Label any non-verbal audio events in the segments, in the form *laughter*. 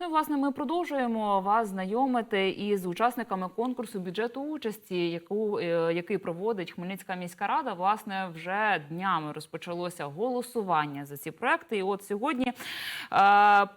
Ну і власне ми продовжуємо вас знайомити із учасниками конкурсу бюджету участі, яку е, який проводить Хмельницька міська рада. Власне, вже днями розпочалося голосування за ці проекти. І от сьогодні е,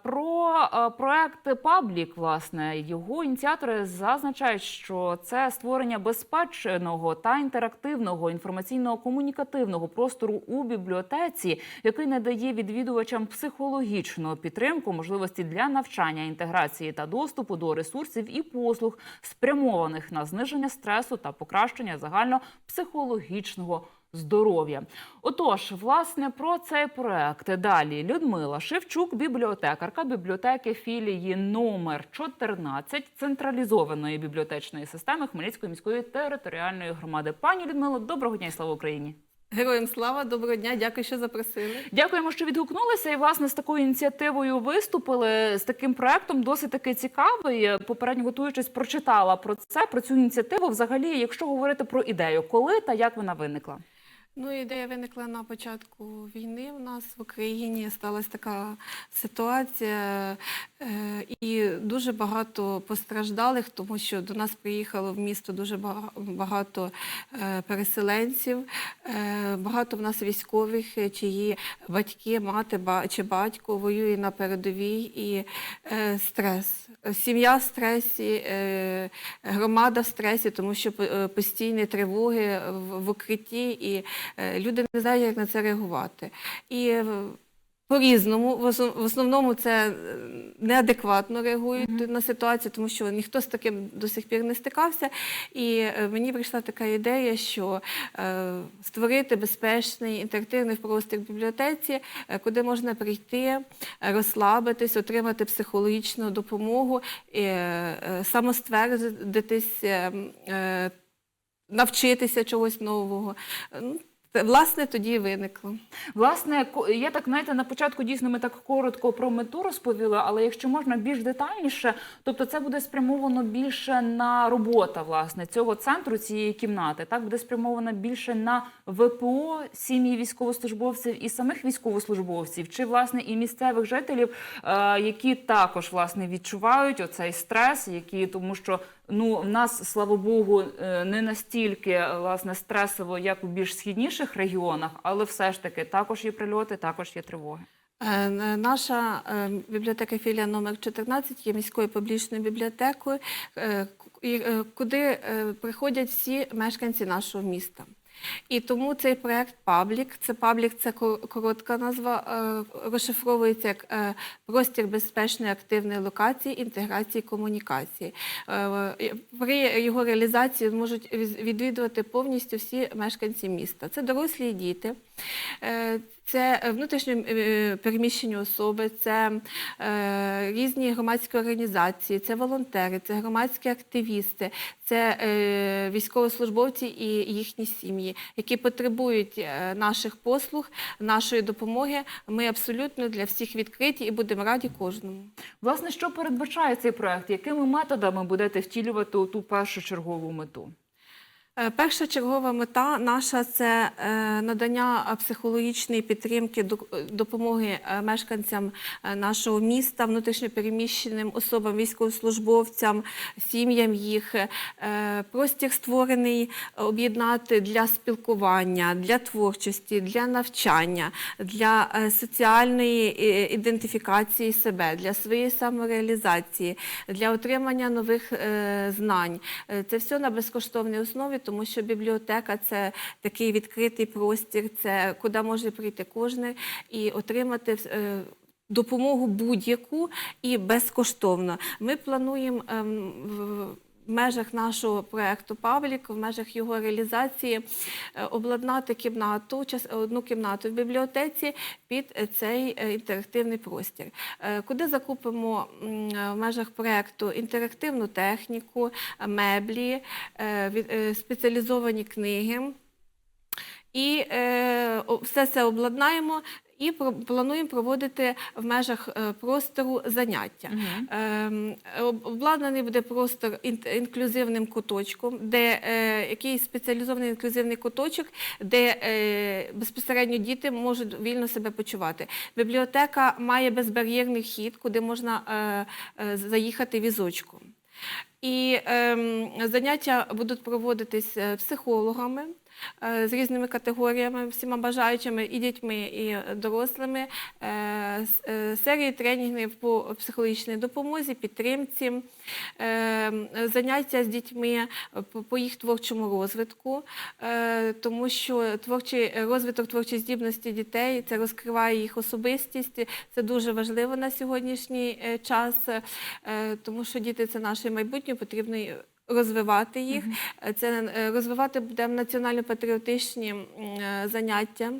про е, проект Паблік, власне, його ініціатори зазначають, що це створення безпечного та інтерактивного інформаційно-комунікативного простору у бібліотеці, який надає відвідувачам психологічну підтримку, можливості для навчання, інтеграції та доступу до ресурсів і послуг, спрямованих на зниження стресу та покращення загальнопсихологічного здоров'я. Отож, власне, про цей проект далі Людмила Шевчук, бібліотекарка бібліотеки філії номер 14 централізованої бібліотечної системи Хмельницької міської територіальної громади. Пані Людмило, доброго дня і слава Україні! Героям слава, доброго дня, дякую, що запросили. Дякуємо, що відгукнулися. І власне з такою ініціативою виступили з таким проектом. Досить таки цікавий. Попередньо готуючись, прочитала про це про цю ініціативу. Взагалі, якщо говорити про ідею, коли та як вона виникла? Ну, ідея виникла на початку війни. У нас в Україні сталася така ситуація, і дуже багато постраждалих, тому що до нас приїхало в місто дуже багато е, переселенців, е, багато в нас військових, е, чиї батьки, мати чи батько воює на передовій і е, стрес. Сім'я в стресі, е, громада в стресі, тому що е, постійні тривоги в, укритті, і е, люди не знають, як на це реагувати. І е, по-різному, в основному це е, неадекватно реагують на ситуацію, тому що ніхто з таким до сих пір не стикався. І е, мені прийшла така ідея, що е, створити безпечний інтерактивний простір в бібліотеці, куди можна прийти, розслабитись, отримати психологічну допомогу, самоствердитись, е, е, навчитися чогось нового. Власне, тоді виникло. Власне, я так знаєте, на початку дійсно ми так коротко про мету розповіли, але якщо можна більш детальніше, тобто це буде спрямовано більше на робота власне цього центру, цієї кімнати. Так буде спрямовано більше на ВПО, сім'ї військовослужбовців і самих військовослужбовців, чи власне і місцевих жителів, е, які також власне відчувають оцей стрес, які тому що ну в нас, слава Богу, е, не настільки власне стресово, як у більш східніших регіонах, але все ж таки також є прильоти, також є тривоги. Е, Наша е, бібліотека філія номер 14 є міською публічною бібліотекою, куди приходять всі мешканці нашого міста. І тому цей проект Паблік, це Паблік, це ко- коротка назва, е, розшифровується як е, простір безпечної активної локації, інтеграції, комунікації. Е, При його реалізації можуть відвідувати повністю всі мешканці міста. Це дорослі діти. Е, Це внутрішньо е, переміщені особи, це е, різні громадські організації, це волонтери, це громадські активісти, це військовослужбовці і їхні сім'ї, які потребують наших послуг, нашої допомоги. Ми абсолютно для всіх відкриті і будемо раді кожному. Власне, що передбачає цей проект? Якими методами будете втілювати ту першу чергову мету? Е, Перша чергова мета наша це е, надання психологічної підтримки, до- допомоги е, мешканцям е, нашого міста, внутрішньопереміщеним особам, військовослужбовцям, сім'ям їх. Е, Простір створений е, об'єднати для спілкування, для творчості, для навчання, для е, соціальної е, ідентифікації себе, для своєї самореалізації, для отримання нових е, знань. Е, Це все на безкоштовній основі, тому що бібліотека це такий відкритий простір, це куди може прийти кожен і отримати. е, Допомогу будь-яку і безкоштовно. Ми плануємо ем, межах нашого проекту Павлік, в межах його реалізації, е, обладнати кімнату, одну кімнату в бібліотеці під цей е, інтерактивний простір, Е, куди закупимо в межах проекту інтерактивну техніку, меблі, спеціалізовані книги. І е, все це обладнаємо і плануємо проводити в межах е, простору заняття. Ем, Обладнаний буде простор інклюзивним куточком, де е, якийсь спеціалізований інклюзивний куточок, де е, безпосередньо діти можуть вільно себе почувати. Бібліотека має безбар'єрний хід, куди можна заїхати візочком. І ем, заняття будуть проводитись психологами з різними категоріями, всіма бажаючими, і дітьми, і дорослими. Е, е, серії тренінгів по психологічній допомозі, підтримці, е, заняття з дітьми по, їх творчому розвитку, е, тому що творчий розвиток творчої здібності дітей це розкриває їх особистість. Це дуже важливо на сьогоднішній е, час, е, тому що діти це наше майбутнє, потрібно розвивати їх. Е, Це е, розвивати будемо національно-патріотичні е, заняття.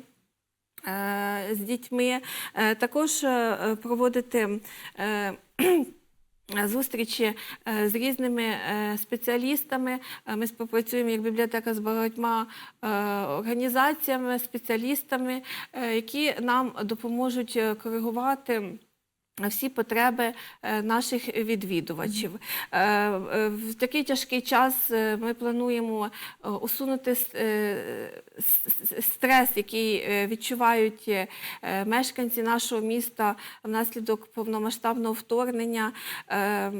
З дітьми також проводити *clears throat* зустрічі з різними спеціалістами. Ми співпрацюємо як бібліотека з багатьма організаціями, спеціалістами, які нам допоможуть коригувати. Всі потреби е, наших відвідувачів. Е, е, В такий тяжкий час ми плануємо усунути стрес, який е, відчувають е, мешканці нашого міста внаслідок повномасштабного вторгнення. Е,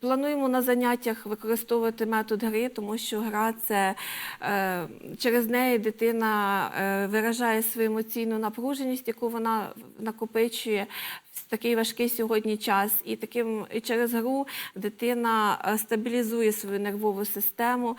Плануємо на заняттях використовувати метод гри, тому що гра це через неї дитина виражає свою емоційну напруженість, яку вона накопичує такий важкий сьогодні час. І таким і через гру дитина стабілізує свою нервову систему.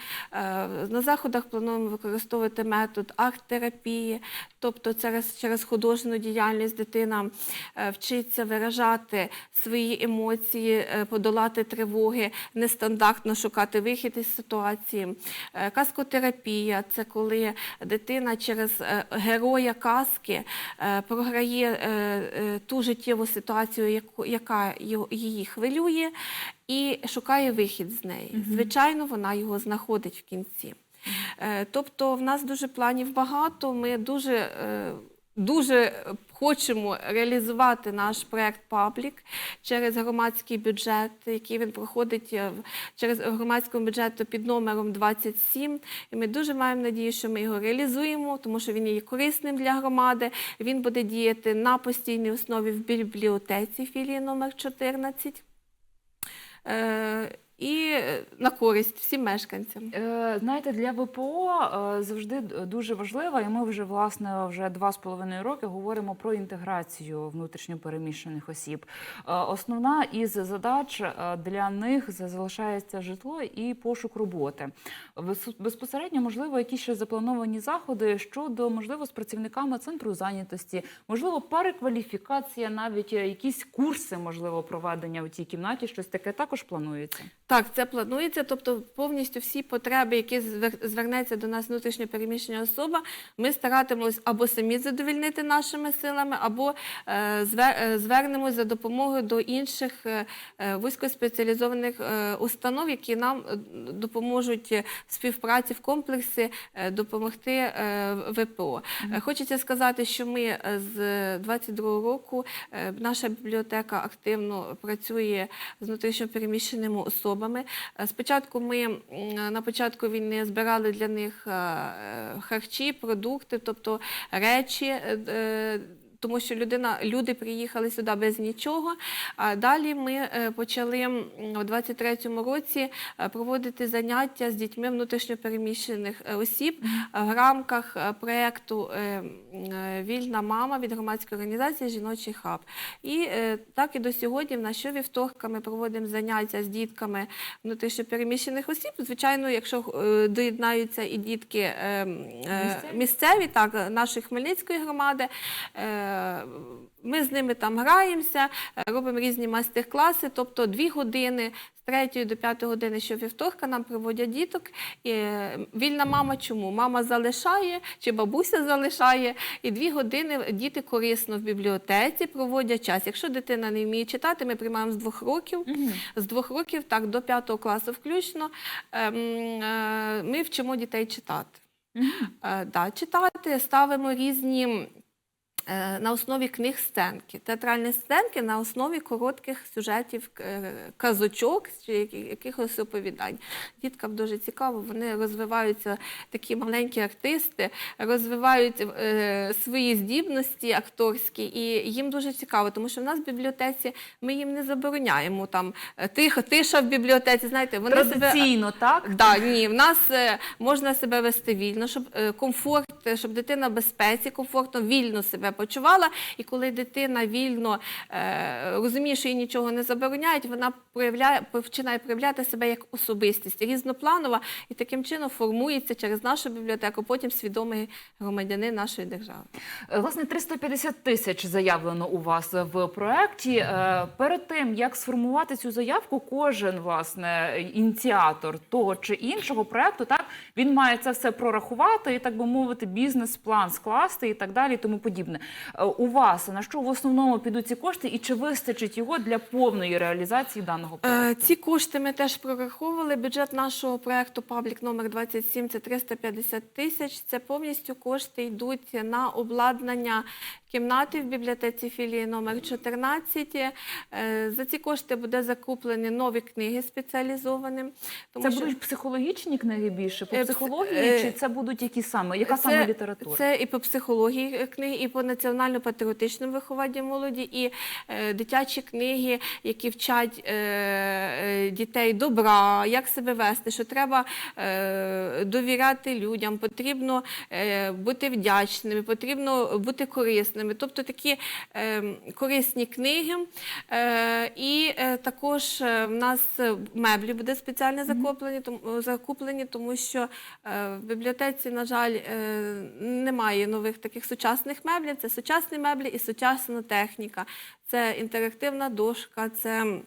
На заходах плануємо використовувати метод арт-терапії, тобто через, через художню діяльність дитина е, вчиться виражати свої емоції, е, подолати тривоги, нестандартно шукати вихід із ситуації. Е, Каскотерапія це коли дитина через героя казки програє ту життєву ситуацію, яка її хвилює, і шукає вихід з неї. Звичайно, вона його знаходить в кінці. Е, Тобто, в нас дуже планів багато. Ми дуже, е, дуже хочемо реалізувати наш проект Паблік через громадський бюджет, який він проходить е, через громадський бюджет під номером 27. І ми дуже маємо надію, що ми його реалізуємо, тому що він є корисним для громади. Він буде діяти на постійній основі в бібліотеці філії номер 14. І е, на користь всім мешканцям. Е, Знаєте, для ВПО е, завжди дуже важливо, і ми вже власне вже два з половиною роки говоримо про інтеграцію внутрішньопереміщених осіб. Основна із задач для них залишається житло і пошук роботи. Без- Безпосередньо, можливо, якісь ще заплановані заходи щодо можливо з працівниками центру зайнятості, можливо, перекваліфікація, навіть якісь курси, можливо, проведення у цій кімнаті. Щось таке також планується. Так, це планується, тобто повністю всі потреби, які звер- звернеться до нас внутрішньо переміщена особа, ми старатимось або самі задовільнити нашими силами, або е, е, звернемось за допомогою до інших е, вузькоспеціалізованих установ, які нам допоможуть в співпраці в комплексі допомогти ВПО. Хочеться сказати, що ми з 22 року наша бібліотека активно працює з внутрішньопереміщеними особами. Е, Спочатку ми на початку війни збирали для них е, е, харчі, продукти, тобто речі. Тому що людина, люди приїхали сюди без нічого. А далі ми е, почали у 23-му році е, проводити заняття з дітьми внутрішньопереміщених е, осіб в рамках проєкту Вільна мама від громадської організації Жіночий хаб. І так і до сьогодні в нас щовівторка ми проводимо заняття з дітками внутрішньопереміщених осіб. Звичайно, якщо доєднаються і дітки Місцеві? місцеві, так, нашої Хмельницької громади. Ми з ними там граємося, е, робимо різні майстер-класи, тобто дві години з 3 до 5 години щовівторка нам приводять діток. І е, вільна мама чому? Мама залишає чи бабуся залишає, і дві години діти корисно в бібліотеці проводять час. Якщо дитина не вміє читати, ми приймаємо з двох років. З двох років так до п'ятого класу включно ем, е, ми вчимо дітей читати. Е, да, читати, ставимо різні на основі книг сценки, театральні сценки на основі коротких сюжетів, е, казочок чи якихось оповідань. Діткам дуже цікаво, вони розвиваються такі маленькі артисти, розвивають е, свої здібності акторські, і їм дуже цікаво, тому що в нас в бібліотеці ми їм не забороняємо там е, тихо, тиша в бібліотеці. Знаєте, вони себе так? Да, ні, в нас е, можна себе вести вільно, щоб е, комфорт, е, щоб дитина в безпеці, комфортно, вільно себе почувала. І коли дитина вільно е, розуміє, що їй нічого не забороняють, вона проявляє, починає проявляти себе як особистість, різнопланова, і таким чином формується через нашу бібліотеку, потім свідомий громадянин нашої держави. Е, Власне, 350 тисяч заявлено у вас в проєкті. Е, Перед тим як сформувати цю заявку, кожен власне ініціатор того чи іншого проєкту, так він має це все прорахувати і так би мовити, бізнес-план скласти і так далі, і тому подібне. Е, У вас на що в основному підуть ці кошти, і чи вистачить його для повної реалізації даного проєкту? Е, Ці кошти ми теж прораховували. Бюджет нашого проекту Паблік номер 27 це 350 тисяч. Це повністю кошти йдуть на обладнання кімнати в бібліотеці філії номер 14. Е, За ці кошти буде закуплені нові книги спеціалізовані. Тому Це що- будуть психологічні книги більше по Е, психології, е, чи це будуть які саме? Яка саме література? Це і по психології книги, і по національно-патріотичному вихованню молоді, і дитячі книги, які вчать дітей добра, як себе вести, що треба довіряти людям, потрібно бути вдячними, потрібно бути корисними. Тобто такі е, корисні книги. Е, і е, також е, в нас меблі буде спеціально закуплені, тому, що в бібліотеці, на жаль, немає нових таких сучасних меблів. Це сучасні меблі і сучасна техніка. Це інтерактивна дошка, це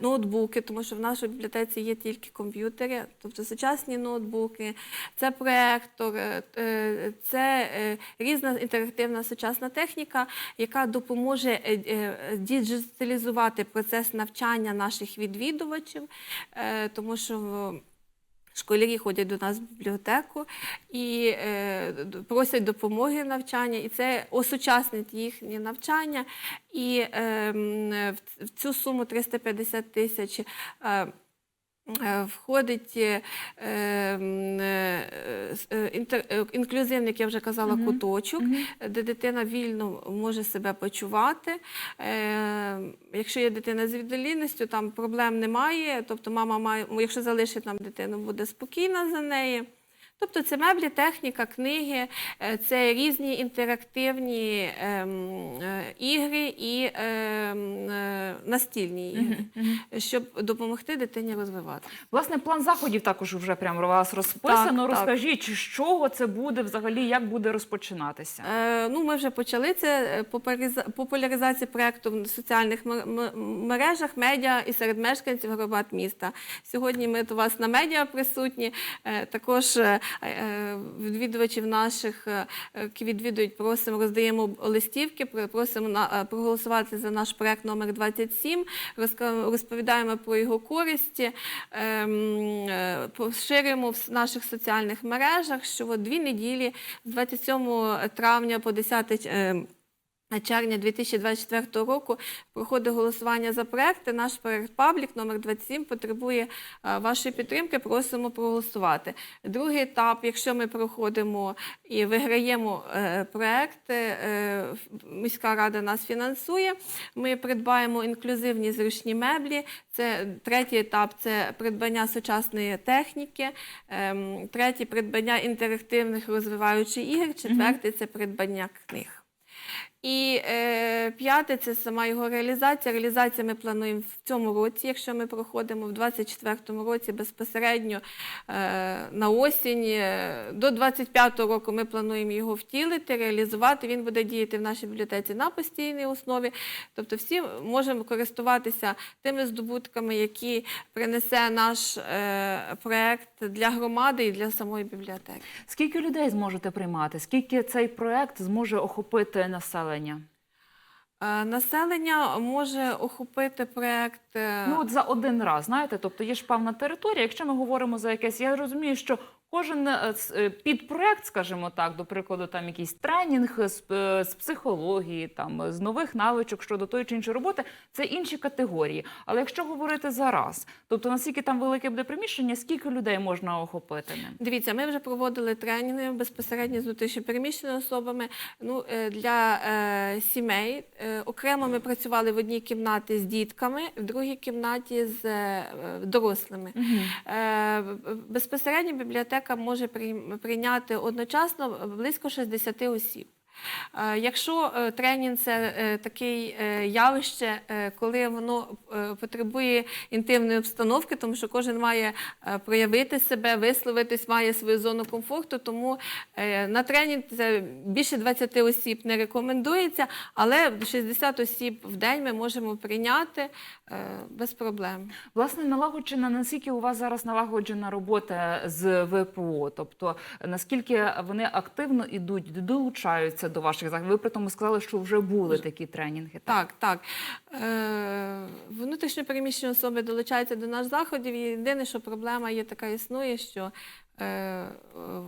ноутбуки, тому що в нашій бібліотеці є тільки комп'ютери, тобто сучасні ноутбуки, це проектор, е, е, це е, різна інтерактивна сучасна техніка, яка допоможе е, е, діджиталізувати процес навчання наших відвідувачів, е, тому що. Школярі ходять до нас в бібліотеку і е, просять допомоги в навчанні, і це осучаснить їхнє навчання. І е, в, цю суму 350 тисяч. Е, Входить е, е, с- е, інтер- е, інклюзивний, як я вже казала, Мгм. куточок, Мгм. де дитина вільно може себе почувати. Е, якщо є дитина з віддалінністю, там проблем немає. Тобто мама має, якщо залишить нам дитину, буде спокійна за неї. Тобто це меблі, техніка, книги, е, це різні інтерактивні ем, е, ігри і ем, е, настільні ігри, щоб допомогти дитині розвиватися. Власне, план заходів також вже прямо у вас розписано. Так, так. Розкажіть, з чого це буде взагалі, як буде розпочинатися? Е, ну, ми вже почали це популяриза- популяризація проекту в соціальних мережах, медіа і серед мешканців громад міста. Сьогодні ми до вас на медіа присутні. Також відвідувачів наших, е, які відвідують, просимо, роздаємо листівки, про- просимо е, проголосувати за наш проект номер 27, розка- розповідаємо про його користі, ем, е, поширюємо в наших соціальних мережах, що от дві неділі з 27 травня по 10 е, червня 2024 року проходить голосування за проекти. Наш проект Паблік номер 27 потребує е, вашої підтримки. Просимо проголосувати. Другий етап, якщо ми проходимо і виграємо е, проекти, е, міська рада нас фінансує. Ми придбаємо інклюзивні зручні меблі. Це третій етап це придбання сучасної техніки. Ем, Третій придбання інтерактивних розвиваючих ігор. Четвертий це придбання книг. І е, п'яте це сама його реалізація. Реалізація ми плануємо в цьому році, якщо ми проходимо в 24-му році безпосередньо е, на осінь. Е, До 25-го року ми плануємо його втілити, реалізувати. Він буде діяти в нашій бібліотеці на постійній основі. Тобто всі можемо користуватися тими здобутками, які принесе наш е, проект для громади і для самої бібліотеки. Скільки людей зможете приймати? Скільки цей проект зможе охопити населення? Е, Населення може охопити проект. е, Ну от за один раз, знаєте, тобто є ж певна територія. Якщо ми говоримо за якесь, я розумію, що кожен е, е, підпроект, скажімо так, до прикладу, там якийсь тренінг з, е, з психології, там з нових навичок щодо тої чи іншої роботи, це інші категорії. Але якщо говорити зараз, тобто наскільки там велике буде приміщення, скільки людей можна охопити ним? Дивіться, ми вже проводили тренінги безпосередньо з внутрішньопереміщеними особами. Ну, для е, сімей е, окремо ми працювали в одній кімнаті з дітками, в другій кімнаті з е, дорослими. Е, Безпосередньо бібліотека може прийняти одночасно близько 60 осіб. Е, Якщо е, тренінг це е, таке явище, коли воно потребує інтимної обстановки, тому що кожен має проявити себе, висловитись, має свою зону комфорту, тому на тренінг це більше 20 осіб не рекомендується, але 60 осіб в день ми можемо прийняти без проблем. Власне, налагоджена, наскільки у вас зараз налагоджена робота з ВПО? Тобто, наскільки вони активно ідуть, долучаються до ваших заходів? Ви при тому сказали, що вже були такі тренінги. Так, так. Е, внутрішньо переміщені особи долучаються до наших заходів. Єдине, що проблема є така існує, що е,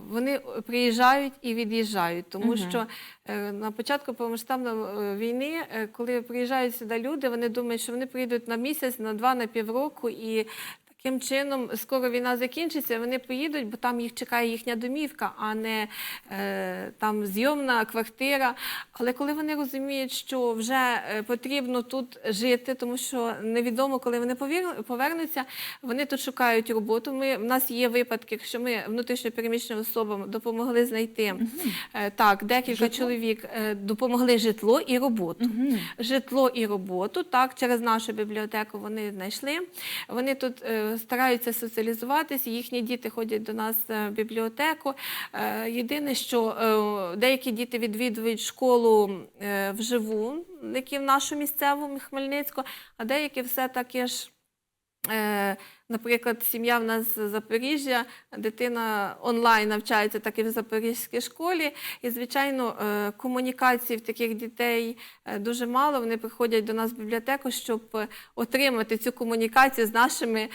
вони приїжджають і від'їжджають, тому Мгм. що е, на початку повномасштабної е, війни, е, коли приїжджають сюди люди, вони думають, що вони приїдуть на місяць, на два, на півроку і. Таким чином, скоро війна закінчиться, вони поїдуть, бо там їх чекає їхня домівка, а не е, там зйомна квартира. Але коли вони розуміють, що вже е, потрібно тут жити, тому що невідомо, коли вони повернуться, вони тут шукають роботу. Ми в нас є випадки, що ми внутрішньо переміщеним особам допомогли знайти е, так, декілька Житло? чоловік е, допомогли житло і роботу. Житло і роботу, так, через нашу бібліотеку вони знайшли. Вони тут е, стараються соціалізуватися, їхні діти ходять до нас е, в бібліотеку. Е, єдине, що е, деякі діти відвідують школу вживу, які в нашу місцеву Хмельницьку, а деякі все таки ж. Наприклад, сім'я в нас з Запоріжжя, дитина онлайн навчається так і в Запорізькій школі. І, звичайно, е, комунікації в таких дітей е, дуже мало. Вони приходять до нас в бібліотеку, щоб е, отримати цю комунікацію з нашими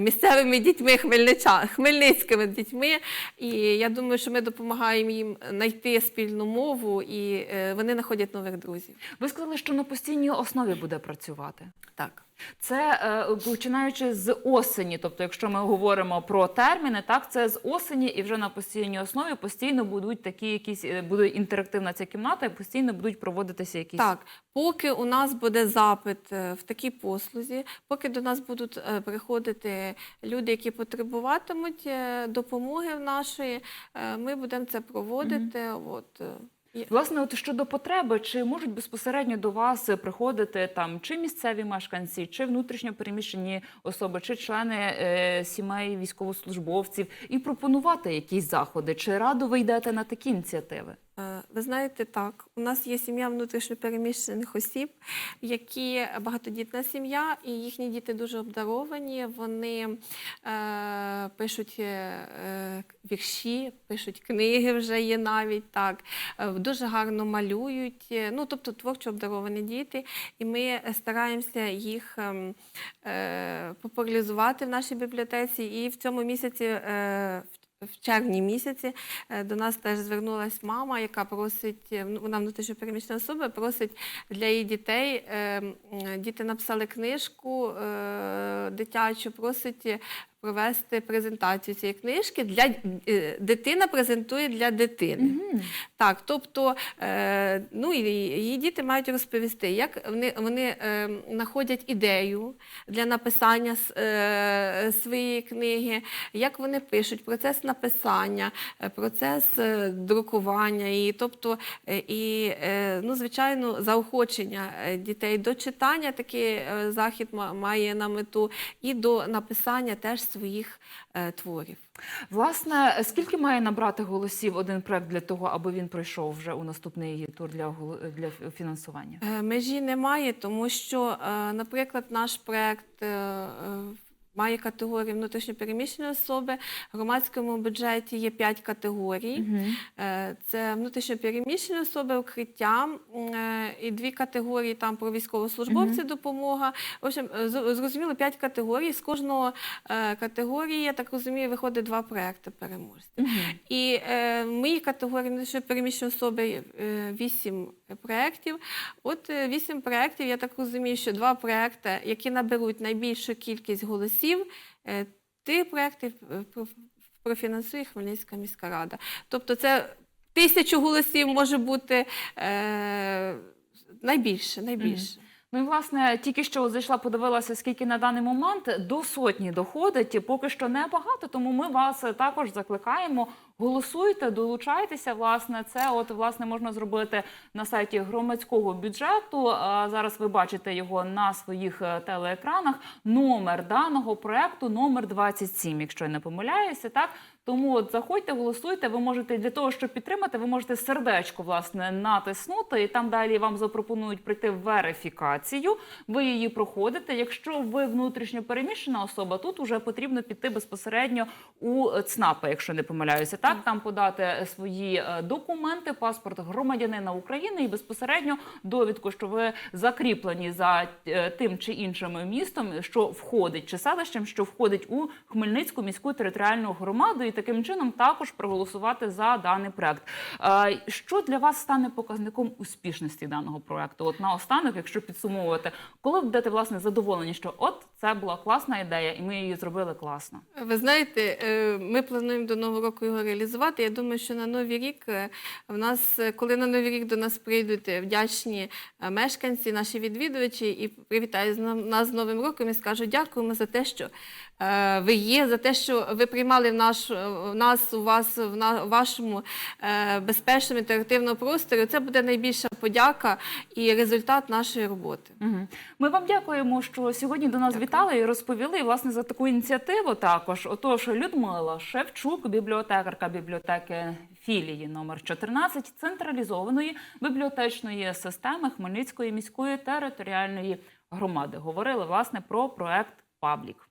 місцевими дітьми, хмельнича, хмельницькими дітьми. І я думаю, що ми допомагаємо їм знайти спільну мову, і вони знаходять нових друзів. Ви сказали, що на постійній основі буде працювати. Так. Це починаючи з осені, тобто, якщо ми говоримо про терміни, так це з осені і вже на постійній основі постійно будуть такі якісь е, буде інтерактивна ця кімната, і постійно будуть проводитися якісь Так, поки у нас буде запит е, в такій послузі, поки до нас будуть е, приходити люди, які потребуватимуть допомоги в нашої, ми будемо це проводити. От, е, і- Власне, от щодо потреби, чи можуть безпосередньо до вас приходити там чи місцеві мешканці, чи внутрішньо переміщені особи, чи члени е, сімей військовослужбовців, і пропонувати якісь заходи? Чи радо ви йдете на такі ініціативи? Е, Ви знаєте, так, у нас є сім'я внутрішньопереміщених осіб, які багатодітна сім'я, і їхні діти дуже обдаровані. Вони е, пишуть е, вірші, пишуть книги вже є навіть так, е, дуже гарно малюють. е, Ну, тобто творчо обдаровані діти. І ми стараємося їх ем, е, популяризувати в нашій бібліотеці. І в цьому місяці. Е, в червні місяці е, до нас теж звернулася мама, яка просить, е, ну, вона внутрішньопереміщена особа, просить для її дітей. е, Діти написали книжку дитячу, просить провести презентацію цієї книжки. Для е, дитина презентує для дитини. Так, тобто, е, ну і її діти мають розповісти, як вони, вони е, знаходять ідею для написання е, своєї книги, як вони пишуть, процес написання, процес е, друкування, і, тобто, е, і, е, ну, звичайно, заохочення дітей до читання. Такий захід має на мету, і до написання теж своїх е, творів. Власне, скільки має набрати голосів один проект для того, аби він пройшов вже у наступний тур для для фінансування? Е, Межі немає, тому що, е, наприклад, наш проект е, е, має категорії внутрішньопереміщені особи. В громадському бюджеті є 5 категорій. Е, Це внутрішньопереміщені особи, укриття е, і дві категорії там про військовослужбовців допомога. В общем, е, зрозуміло, 5 категорій. З кожного категорії, я так розумію, виходить два проекти переможців. І е, в моїй категорії внутрішньопереміщені особи 8 проєктів. От 8 проєктів, я так розумію, що два проекти, які наберуть найбільшу кількість голосів, е, ті проекти е, профінансує Хмельницька міська рада. Тобто це тисячу голосів може бути е, найбільше, найбільше. Ну і власне тільки що зайшла, подивилася, скільки на даний момент до сотні доходить. Поки що небагато, тому ми вас також закликаємо. Голосуйте, долучайтеся. Власне, це от власне можна зробити на сайті громадського бюджету. Зараз ви бачите його на своїх е, телеекранах. Номер даного проекту номер 27, якщо я не помиляюся, так. Тому от заходьте, голосуйте. Ви можете для того, щоб підтримати, ви можете сердечко власне натиснути, і там далі вам запропонують пройти верифікацію. Ви її проходите. Якщо ви внутрішньо переміщена особа, тут вже потрібно піти безпосередньо у ЦНАПи, якщо не помиляюся. Так там подати свої е, документи, паспорт громадянина України і безпосередньо довідку, що ви закріплені за е, тим чи іншим містом, що входить чи селищем, що входить у Хмельницьку міську територіальну громаду, таким чином також проголосувати за даний проект. Е, Що для вас стане показником успішності даного проекту? От наостанок, якщо підсумовувати, коли будете власне задоволені, що от це була класна ідея, і ми її зробили класно. Ви знаєте, е, ми плануємо до Нового року його реалізувати. Я думаю, що на Новий рік е, в нас, е, коли на Новий рік до нас прийдуть вдячні мешканці, наші відвідувачі, і привітають нас з Новим роком і скажуть дякуємо за те, що ви є, за те, що ви приймали в наш в нас у вас в на вашому безпечному інтерактивному просторі. Це буде найбільша подяка і результат нашої роботи. Ми вам дякуємо, що сьогодні до нас Дякую. Вітали і розповіли власне за таку ініціативу. Також отож, Людмила Шевчук, бібліотекарка бібліотеки філії номер 14 централізованої бібліотечної системи Хмельницької міської територіальної громади. Говорили власне про проект Паблік.